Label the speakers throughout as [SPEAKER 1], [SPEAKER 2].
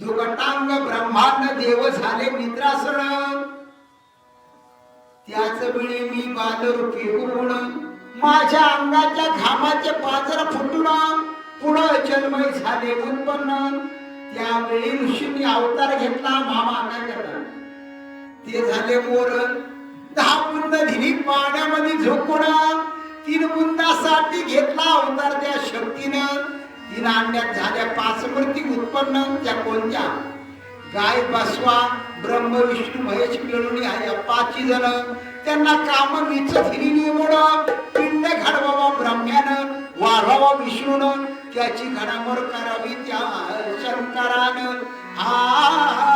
[SPEAKER 1] दुगटांग ब्रह्मांड देव झाले निद्रासन. त्याच वेळी मी बालरूपी होऊन माझ्या अंगाच्या घामाचे पाजर फुटून पुढं जन्मय झाले उत्पन्न. त्यावेळी ऋषींनी अवतार घेतला मामा अंगाच्या ते झाले मोर. दहा बुंद धिरी पाण्यामध्ये झोपून तीन बुंदासाठी घेतला अवतार त्या शक्तीनं. तीन अंड्यात झाल्या पाच मूर्ती उत्पन्न त्या कोणत्या? गाय बसवा ब्रह्म विष्णू महेश मिळवणी आहे पाचही जण. त्यांना काम मीच फिरी निवड पिंड घडवावा ब्रह्म्यानं वाढवावा विष्णून. त्याची घडामोड करावी त्या शंकरानं. हा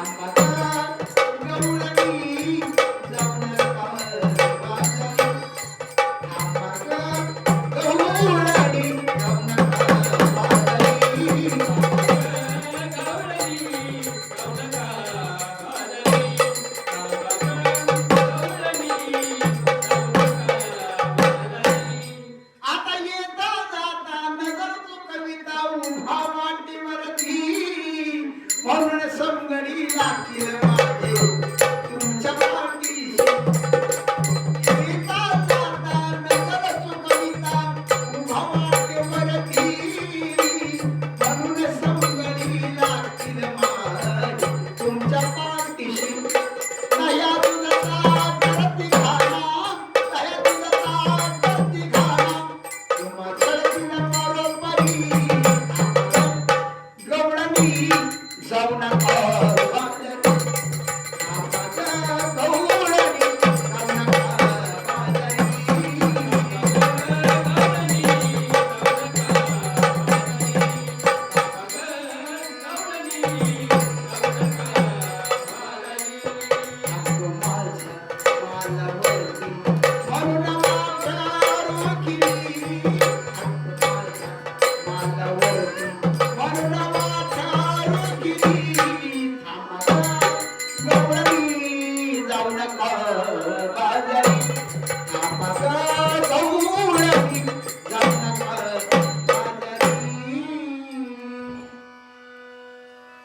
[SPEAKER 1] Tá, Ampa. Thank you.